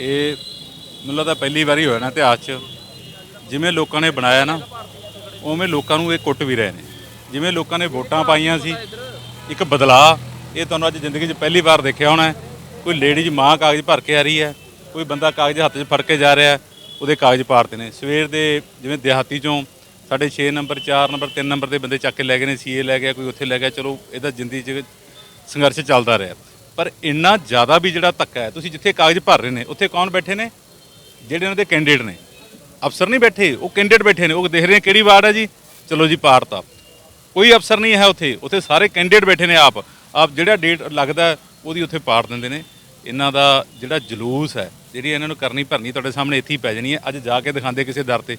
ਇਹ ਮੈਨੂੰ ਲੱਗਦਾ ਪਹਿਲੀ ਵਾਰੀ ਹੋਇਆ ਨਾ ਇਤਿਹਾਸ 'ਚ। ਜਿਵੇਂ ਲੋਕਾਂ ਨੇ ਬਣਾਇਆ ਨਾ, ਉਵੇਂ ਲੋਕਾਂ ਨੂੰ ਇਹ ਕੁੱਟ ਵੀ ਰਹੇ ਨੇ। ਜਿਵੇਂ ਲੋਕਾਂ ਨੇ ਵੋਟਾਂ ਪਾਈਆਂ ਸੀ, ਇੱਕ ਬਦਲਾਅ, ਇਹ ਤੁਹਾਨੂੰ ਅੱਜ ਜ਼ਿੰਦਗੀ 'ਚ ਪਹਿਲੀ ਵਾਰ ਦੇਖਿਆ ਹੋਣਾ ਕੋਈ ਲੇਡੀਜ਼ ਮਾਂ ਕਾਗਜ਼ ਭਰ ਕੇ ਆ ਰਹੀ ਹੈ, ਕੋਈ ਬੰਦਾ ਕਾਗਜ਼ ਹੱਥ 'ਚ ਫੜ ਕੇ ਜਾ ਰਿਹਾ ਉਹਦੇ ਕਾਗਜ਼ ਪਾਰਤੇ ਨੇ। ਸਵੇਰ ਦੇ ਜਿਵੇਂ ਦਿਹਾਤੀ 'ਚੋਂ ਸਾਡੇ 6 ਨੰਬਰ 4 ਨੰਬਰ 3 ਨੰਬਰ ਦੇ ਬੰਦੇ ਚੱਕ ਕੇ ਲੈ ਗਏ ਨੇ ਸੀਏ ਲੈ ਗਿਆ, ਕੋਈ ਉੱਥੇ ਲੈ ਗਿਆ, ਚਲੋ, ਇਹਦਾ ਜ਼ਿੰਦਗੀ 'ਚ ਸੰਘਰਸ਼ ਚੱਲਦਾ ਰਿਹਾ। ਪਰ ਇੰਨਾ ਜ਼ਿਆਦਾ ਵੀ ਜਿਹੜਾ ਧੱਕਾ ਹੈ, ਤੁਸੀਂ ਜਿੱਥੇ ਕਾਗਜ਼ ਭਰ ਰਹੇ ਨੇ, ਉੱਥੇ ਕੌਣ ਬੈਠੇ ਨੇ? ਜਿਹੜੇ ਉਹਨਾਂ ਦੇ ਕੈਂਡੀਡੇਟ ਨੇ। ਅਫਸਰ ਨਹੀਂ ਬੈਠੇ, ਉਹ ਕੈਂਡੀਡੇਟ ਬੈਠੇ ਨੇ। ਉਹ ਦੇਖ ਰਹੇ ਕਿਹੜੀ ਵਾਰਡ ਹੈ ਜੀ? ਚਲੋ ਜੀ ਪਾੜਤਾ ਕੋਈ ਅਫਸਰ ਨਹੀਂ ਹੈ ਉੱਥੇ। ਉੱਥੇ ਸਾਰੇ ਕੈਂਡੀਡੇਟ ਬੈਠੇ ਨੇ ਆਪ। ਆਪ ਜਿਹੜਾ ਡੇਟ ਲੱਗਦਾ, ਉਹਦੀ ਉੱਥੇ ਪਾੜ ਦਿੰਦੇ ਨੇ। ਇਹਨਾਂ ਦਾ ਜਿਹੜਾ ਜਲੂਸ ਹੈ, ਜਿਹੜੀ ਇਹਨਾਂ ਨੂੰ ਕਰਨੀ ਭਰਨੀ ਤੁਹਾਡੇ ਸਾਹਮਣੇ ਇੱਥੇ ਹੀ ਪੈ ਜਾਣੀ ਹੈ। ਅੱਜ ਜਾ ਕੇ ਦਿਖਾਉਂਦੇ ਕਿਸੇ ਦਰ ਤੇ।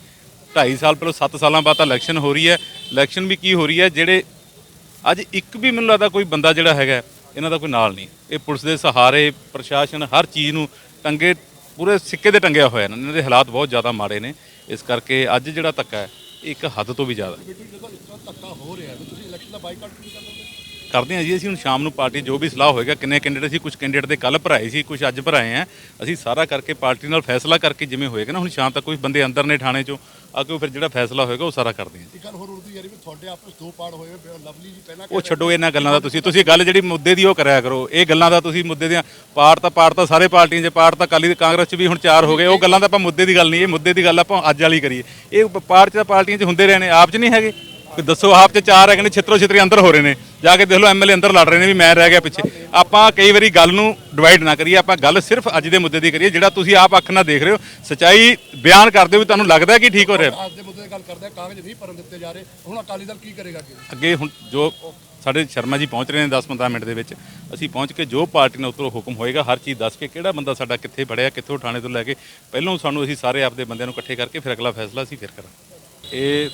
2.5 ਸਾਲ ਪਹਿਲਾਂ 7 ਸਾਲਾਂ ਬਾਅਦ ਤਾਂ ਇਲੈਕਸ਼ਨ ਹੋ ਰਹੀ ਹੈ। ਇਲੈਕਸ਼ਨ ਵੀ ਕੀ ਹੋ ਰਹੀ ਹੈ, ਜਿਹੜੇ ਅੱਜ ਇੱਕ ਵੀ ਮੈਨੂੰ ਲੱਗਦਾ ਕੋਈ ਬੰਦਾ ਜਿਹੜਾ ਹੈਗਾ ਇਹਨਾਂ ਦਾ ਕੋਈ ਨਾਲ ਨਹੀਂ। ਇਹ ਪੁਲਿਸ ਦੇ ਸਹਾਰੇ, ਪ੍ਰਸ਼ਾਸਨ ਹਰ ਚੀਜ਼ ਨੂੰ ਟੰਗੇ, ਪੂਰੇ ਸਿੱਕੇ ਦੇ ਟੰਗਿਆ ਹੋਇਆ ਇਹਨਾਂ ਦੇ ਹਾਲਾਤ ਬਹੁਤ ਜ਼ਿਆਦਾ ਮਾੜੇ ਨੇ। ਇਸ ਕਰਕੇ ਅੱਜ ਜਿਹੜਾ ਧੱਕਾ ਹੈ, ਇਹ ਇੱਕ ਹੱਦ ਤੋਂ ਵੀ ਜ਼ਿਆਦਾ। ਜਦੋਂ ਇਸ ਤਰ੍ਹਾਂ ਧੱਕਾ ਹੋ ਰਿਹਾ ਹੈ। ਤੁਸੀਂ ਇਲੈਕਸ਼ਨ ਦਾ ਬਾਈਕਾਟ ਕਿਉਂ ਕਰ ਰਹੇ ਕਰਦੇ ਹਾਂ ਜੀ ਅਸੀਂ ਹੁਣ ਸ਼ਾਮ ਨੂੰ ਪਾਰਟੀ ਜੋ ਵੀ ਸਲਾਹ ਹੋਏਗਾ ਕਿੰਨੇ ਕੈਂਡੀਡੇਟ ਸੀ ਕੁਝ ਕੈਂਡੀਡੇਟ ਦੇ ਕੱਲ ਭਰਾਏ ਸੀ ਕੁਝ ਅੱਜ ਭਰਾਏ ਆ ਅਸੀਂ ਸਾਰਾ ਕਰਕੇ ਪਾਰਟੀ ਨਾਲ ਫੈਸਲਾ ਕਰਕੇ ਜਿਵੇਂ ਹੋਏਗਾ ਨਾ ਹੁਣ ਸ਼ਾਮ ਤੱਕ ਕੋਈ ਬੰਦੇ ਅੰਦਰ ਨੇ ਥਾਣੇ ਚੋਂ ਆ ਕੇ ਫਿਰ ਜਿਹੜਾ ਫੈਸਲਾ ਹੋਏਗਾ ਉਹ ਸਾਰਾ ਕਰਦੇ ਹਾਂ ਇੱਕ ਗੱਲ ਹੋਰ ਉਰਦੀ ਯਾਰੀ ਵੀ ਤੁਹਾਡੇ ਆਪਸ ਦੋ ਪਾੜ ਹੋਏ ਹੋਏ, ਲਵਲੀ ਜੀ ਪਹਿਲਾਂ ਉਹ ਛੱਡੋ ਇਹਨਾਂ ਗੱਲਾਂ ਦਾ ਤੁਸੀਂ ਤੁਸੀਂ ਗੱਲ ਜਿਹੜੀ ਮੁੱਦੇ ਦੀ ਉਹ ਕਰਿਆ ਕਰੋ ਇਹ ਗੱਲਾਂ ਦਾ ਤੁਸੀਂ ਮੁੱਦੇ ਦੀਆਂ ਪਾਰਟ ਤਾਂ ਪਾਰਟ ਤਾਂ ਸਾਰੇ ਪਾਰਟੀਆਂ 'ਚ ਪਾਰਟ ਤਾਂ ਕਾਲੀ ਤੇ ਕਾਂਗਰਸ 'ਚ ਵੀ ਹੁਣ ਚਾਰ ਹੋ ਗਏ ਉਹ ਗੱਲਾਂ ਦਾ ਆਪਾਂ ਮੁੱਦੇ ਦੀ ਗੱਲ ਨਹੀਂ ਇਹ ਮੁੱਦੇ ਦੀ ਗੱਲ ਆਪਾਂ ਅੱਜ ਵਾਲੀ ਕਰੀਏ। ਇਹ ਪਾਰਟ 'ਚ ਤਾਂ ਪਾਰਟੀਆਂ 'ਚ ਹੁੰਦੇ ਰਹੇ ਨੇ ਆਪ 'ਚ ਨਹੀਂ ਹੈਗੇ। ਕੋਈ ਦੱਸੋ ਆਪ 'ਚ ਚਾਰ ਹੈਗੇ ਨੇ ਛਿੱਤਰੋ ਛਿੱਤਰੀ ਅੰਦਰ ਹੋ ਰਹੇ ਨੇ। ਜਾ ਕੇ ਦੇਖ ਲਓ ਐਮਐਲਏ ਅੰਦਰ ਲੜ ਰਹੇ ਨੇ ਵੀ ਮੈਂ ਰਹਿ ਗਿਆ ਪਿੱਛੇ। ਆਪਾਂ ਕਈ ਵਾਰੀ ਗੱਲ ਨੂੰ ਡਿਵਾਈਡ ਨਾ ਕਰੀਏ ਆਪਾਂ ਗੱਲ ਸਿਰਫ ਅੱਜ ਦੇ ਮੁੱਦੇ ਦੀ ਕਰੀਏ ਜਿਹੜਾ ਤੁਸੀਂ ਆਪ ਅੱਖ ਨਾਲ ਦੇਖ ਰਹੇ ਹੋ। ਸਚਾਈ ਬਿਆਨ ਕਰਦੇ ਹੋ ਵੀ ਤੁਹਾਨੂੰ ਲੱਗਦਾ ਕਿ ਠੀਕ ਹੋ ਰਿਹਾ? ਅੱਜ ਦੇ ਮੁੱਦੇ ਦੀ ਗੱਲ ਕਰਦੇ ਆ ਕਾਗਜ਼ ਨਹੀਂ ਭਰਨ ਦਿੱਤੇ ਜਾ ਰਹੇ। ਹੁਣ ਅਕਾਲੀ ਦਲ ਕੀ ਕਰੇਗਾ ਅੱਗੇ? ਅੱਗੇ ਹੁਣ ਜੋ ਸਾਡੇ ਸ਼ਰਮਾ ਜੀ ਪਹੁੰਚ ਰਹੇ ਨੇ 10-15 ਮਿੰਟ ਦੇ ਵਿੱਚ ਅਸੀਂ ਪਹੁੰਚ ਕੇ ਜੋ ਪਾਰਟੀ ਨਾਲ ਉੱਤਰੋਂ ਹੁਕਮ ਹੋਏਗਾ ਹਰ ਚੀਜ਼ ਦੱਸ ਕੇ ਕਿਹੜਾ ਬੰਦਾ ਸਾਡਾ ਕਿੱਥੇ ਫੜਿਆ ਕਿੱਥੋਂ ਥਾਣੇ ਤੋਂ ਲੈ ਕੇ ਪਹਿਲਾਂ ਸਾਨੂੰ ਅਸੀਂ ਸਾਰੇ ਆਪਦੇ ਬੰਦਿਆਂ ਨੂੰ ਇਕੱਠੇ ਕਰਕੇ ਫਿਰ ਅਗਲਾ ਫੈਸਲਾ ਅਸੀਂ ਫਿਰ ਕਰਾਂਗੇ। ਇਹ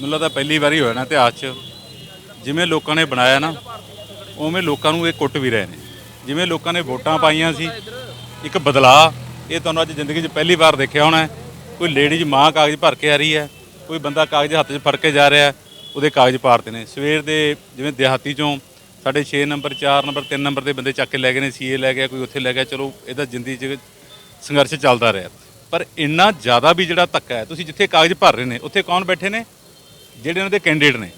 ਮੈਨੂੰ ਲੱਗਦਾ ਪਹਿਲੀ ਵਾਰੀ ਹੋਇਆ ਨਾ ਇਤਿਹਾਸ 'ਚ। ਜਿਵੇਂ ਲੋਕਾਂ ਨੇ ਬਣਾਇਆ ਨਾ, ਉਵੇਂ ਲੋਕਾਂ ਨੂੰ ਇਹ ਕੁੱਟ ਵੀ ਰਹੇ ਨੇ। ਜਿਵੇਂ ਲੋਕਾਂ ਨੇ ਵੋਟਾਂ ਪਾਈਆਂ ਸੀ, ਇੱਕ ਬਦਲਾਅ, ਇਹ ਤੁਹਾਨੂੰ ਅੱਜ ਜ਼ਿੰਦਗੀ 'ਚ ਪਹਿਲੀ ਵਾਰ ਦੇਖਿਆ ਹੋਣਾ ਕੋਈ ਲੇਡੀਜ਼ ਮਾਂ ਕਾਗਜ਼ ਭਰ ਕੇ ਆ ਰਹੀ ਹੈ, ਕੋਈ ਬੰਦਾ ਕਾਗਜ਼ ਹੱਥ 'ਚ ਫੜ ਕੇ ਜਾ ਰਿਹਾ ਉਹਦੇ ਕਾਗਜ਼ ਪਾੜਤੇ ਨੇ ਸਵੇਰ ਦੇ ਜਿਵੇਂ ਦਿਹਾਤੀ 'ਚੋਂ ਸਾਡੇ 6 ਨੰਬਰ 4 ਨੰਬਰ 3 ਨੰਬਰ ਦੇ ਬੰਦੇ ਚੱਕ ਕੇ ਲੈ ਗਏ ਨੇ, ਸੀਏ ਲੈ ਗਿਆ, ਕੋਈ ਉੱਥੇ ਲੈ ਗਿਆ, ਚਲੋ ਇਹਦਾ ਜ਼ਿੰਦਗੀ 'ਚ ਸੰਘਰਸ਼ ਚੱਲਦਾ ਰਿਹਾ। ਪਰ ਇੰਨਾ ਜ਼ਿਆਦਾ ਵੀ ਜਿਹੜਾ ਧੱਕਾ ਹੈ, ਤੁਸੀਂ ਜਿੱਥੇ ਕਾਗਜ਼ ਭਰ ਰਹੇ ਨੇ, ਉੱਥੇ ਕੌਣ ਬੈਠੇ ਨੇ? ਜਿਹੜੇ ਉਹਨਾਂ ਦੇ ਕੈਂਡੀਡੇਟ ਨੇ।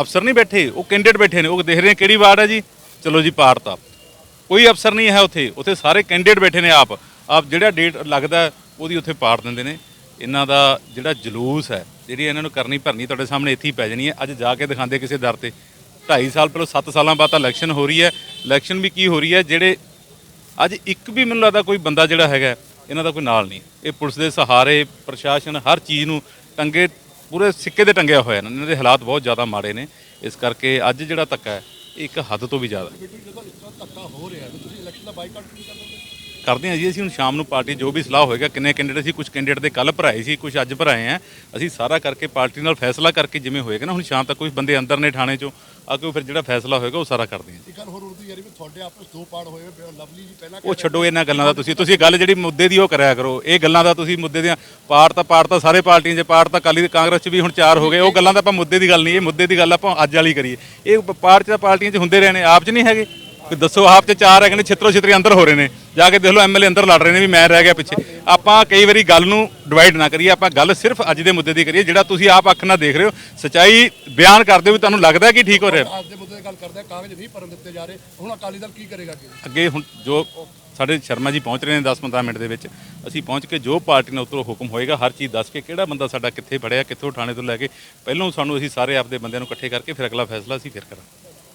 ਅਫਸਰ ਨਹੀਂ ਬੈਠੇ, ਉਹ ਕੈਂਡੀਡੇਟ ਬੈਠੇ ਨੇ। ਉਹ ਦੇਖ ਰਹੇ ਕਿਹੜੀ ਵਾਰਡ ਹੈ ਜੀ। ਚਲੋ ਜੀ ਪਾੜਤਾ ਕੋਈ ਅਫਸਰ ਨਹੀਂ ਹੈ ਉੱਥੇ। ਉੱਥੇ ਸਾਰੇ ਕੈਂਡੀਡੇਟ ਬੈਠੇ ਨੇ ਆਪ। ਆਪ ਜਿਹੜਾ ਡੇਟ ਲੱਗਦਾ ਉਹਦੀ ਉੱਥੇ ਪਾੜ ਦਿੰਦੇ ਨੇ। ਇਹਨਾਂ ਦਾ ਜਿਹੜਾ ਜਲੂਸ ਹੈ, ਜਿਹੜੀ ਇਹਨਾਂ ਨੂੰ ਕਰਨੀ ਭਰਨੀ ਤੁਹਾਡੇ ਸਾਹਮਣੇ ਇੱਥੇ ਹੀ ਪੈ ਜਾਣੀ ਹੈ। ਅੱਜ ਜਾ ਕੇ ਦਿਖਾਉਂਦੇ ਕਿਸੇ ਦਰ ਤੇ। 2.5 ਸਾਲ ਪਹਿਲਾਂ 7 ਸਾਲਾਂ ਬਾਅਦ ਤਾਂ ਇਲੈਕਸ਼ਨ ਹੋ ਰਹੀ ਹੈ। ਇਲੈਕਸ਼ਨ ਵੀ ਕੀ ਹੋ ਰਹੀ ਹੈ, ਜਿਹੜੇ ਅੱਜ ਇੱਕ ਵੀ ਮੈਨੂੰ ਲੱਗਦਾ ਕੋਈ ਬੰਦਾ ਜਿਹੜਾ ਹੈਗਾ, ਇਹਨਾਂ ਦਾ ਕੋਈ ਨਾਲ ਨਹੀਂ। ਇਹ ਪੁਲਿਸ ਦੇ ਸਹਾਰੇ, ਪ੍ਰਸ਼ਾਸਨ ਹਰ ਚੀਜ਼ ਨੂੰ ਟੰਗੇ ਪੂਰੇ ਸਿੱਕੇ ਦੇ ਟੰਗਿਆ ਹੋਇਆ ਇਹਨਾਂ ਦੇ ਹਾਲਾਤ ਬਹੁਤ ਜ਼ਿਆਦਾ ਮਾੜੇ ਨੇ ਇਸ ਕਰਕੇ ਅੱਜ ਜਿਹੜਾ ਧੱਕਾ ਹੈ, ਇਹ ਇੱਕ ਹੱਦ ਤੋਂ ਵੀ ਜ਼ਿਆਦਾ ਹੈ। ਜਦੋਂ ਇਸ ਤਰ੍ਹਾਂ ਧੱਕਾ ਹੋ ਰਿਹਾ ਹੈ, ਤੁਸੀਂ ਇਲੈਕਸ਼ਨ ਦਾ ਬਾਈਕਾਟ ਕਿਉਂ ਕਰ ਰਹੇ ਕਰਦੇ ਹਾਂ ਜੀ ਅਸੀਂ ਹੁਣ ਸ਼ਾਮ ਨੂੰ ਪਾਰਟੀ ਜੋ ਵੀ ਸਲਾਹ ਹੋਏਗਾ ਕਿੰਨੇ ਕੈਂਡੀਡੇਟ ਸੀ ਕੁਝ ਕੈਂਡੀਡੇਟ ਦੇ ਕੱਲ ਭਰਾਏ ਸੀ ਕੁਝ ਅੱਜ ਭਰਾਏ ਆ ਅਸੀਂ ਸਾਰਾ ਕਰਕੇ ਪਾਰਟੀ ਨਾਲ ਫੈਸਲਾ ਕਰਕੇ ਜਿਵੇਂ ਹੋਏਗਾ ਨਾ ਹੁਣ ਸ਼ਾਮ ਤੱਕ ਕੋਈ ਬੰਦੇ ਅੰਦਰ ਨੇ ਥਾਣੇ ਚੋਂ ਆ ਕੇ ਫਿਰ ਜਿਹੜਾ ਫੈਸਲਾ ਹੋਏਗਾ ਉਹ ਸਾਰਾ ਕਰਦੇ ਹਾਂ ਇੱਕ ਗੱਲ ਹੋਰ ਉਰਦੀ ਯਾਰੀ ਵੀ ਤੁਹਾਡੇ ਆਪਸ ਦੋ ਪਾੜ ਹੋਏ ਹੋਏ, ਲਵਲੀ ਜੀ ਪਹਿਲਾਂ ਉਹ ਛੱਡੋ ਇਹਨਾਂ ਗੱਲਾਂ ਦਾ ਤੁਸੀਂ ਤੁਸੀਂ ਗੱਲ ਜਿਹੜੀ ਮੁੱਦੇ ਦੀ ਉਹ ਕਰਿਆ ਕਰੋ ਇਹ ਗੱਲਾਂ ਦਾ ਤੁਸੀਂ ਮੁੱਦੇ ਦੀਆਂ ਪਾਰਟ ਤਾਂ ਪਾਰਟ ਤਾਂ ਸਾਰੇ ਪਾਰਟੀਆਂ 'ਚ ਪਾਰਟ ਤਾਂ ਕਾਲੀ ਤੇ ਕਾਂਗਰਸ 'ਚ ਵੀ ਹੁਣ ਚਾਰ ਹੋ ਗਏ ਉਹ ਗੱਲਾਂ ਦਾ ਆਪਾਂ ਮੁੱਦੇ ਦੀ ਗੱਲ ਨਹੀਂ ਇਹ ਮੁੱਦੇ ਦੀ ਗੱਲ ਆਪਾਂ ਅੱਜ ਵਾਲੀ ਕਰੀਏ। ਇਹ ਪਾਰਟ 'ਚ ਤਾਂ ਪਾਰਟੀਆਂ 'ਚ ਹੁੰਦੇ ਰਹੇ ਨੇ ਆਪ 'ਚ ਨਹੀਂ ਹੈਗੇ। ਕੋਈ ਦੱਸੋ ਆਪ 'ਚ ਚਾਰ ਹੈਗੇ ਨੇ ਛਿੱਤਰੋ ਛਿੱਤਰੀ ਅੰਦਰ ਹੋ ਰਹੇ ਨੇ। ਜਾ ਕੇ ਦੇਖ ਲਓ ਐਮਐਲਏ ਅੰਦਰ ਲੜ ਰਹੇ ਨੇ ਵੀ ਮੈਂ ਰਹਿ ਗਿਆ ਪਿੱਛੇ। ਆਪਾਂ ਕਈ ਵਾਰੀ ਗੱਲ ਨੂੰ ਡਿਵਾਈਡ ਨਾ ਕਰੀਏ ਆਪਾਂ ਗੱਲ ਸਿਰਫ ਅੱਜ ਦੇ ਮੁੱਦੇ ਦੀ ਕਰੀਏ ਜਿਹੜਾ ਤੁਸੀਂ ਆਪ ਅੱਖ ਨਾਲ ਦੇਖ ਰਹੇ ਹੋ। ਸਚਾਈ ਬਿਆਨ ਕਰਦੇ ਹੋ ਵੀ ਤੁਹਾਨੂੰ ਲੱਗਦਾ ਕਿ ਠੀਕ ਹੋ ਰਿਹਾ? ਅੱਜ ਦੇ ਮੁੱਦੇ ਦੀ ਗੱਲ ਕਰਦੇ ਕਾਗਜ਼ ਨਹੀਂ ਭਰਨ ਦਿੱਤੇ ਜਾ ਰਹੇ। ਹੁਣ ਅਕਾਲੀ ਦਲ ਕੀ ਕਰੇਗਾ ਅੱਗੇ? ਅੱਗੇ ਹੁਣ ਜੋ ਸਾਡੇ ਸ਼ਰਮਾ ਜੀ ਪਹੁੰਚ ਰਹੇ ਨੇ 10-15 ਮਿੰਟ ਦੇ ਵਿੱਚ ਅਸੀਂ ਪਹੁੰਚ ਕੇ ਜੋ ਪਾਰਟੀ ਨਾਲ ਉੱਤਰੋਂ ਹੁਕਮ ਹੋਏਗਾ ਹਰ ਚੀਜ਼ ਦੱਸ ਕੇ ਕਿਹੜਾ ਬੰਦਾ ਸਾਡਾ ਕਿੱਥੇ ਫੜਿਆ ਕਿੱਥੋਂ ਥਾਣੇ ਤੋਂ ਲੈ ਕੇ ਪਹਿਲਾਂ ਸਾਨੂੰ ਅਸੀਂ ਸਾਰੇ ਆਪਦੇ ਬੰਦਿਆਂ ਨੂੰ ਇਕੱਠੇ ਕਰਕੇ ਫਿਰ ਅਗਲਾ ਫੈਸਲਾ ਅਸੀਂ ਫਿਰ ਕਰਾਂਗੇ।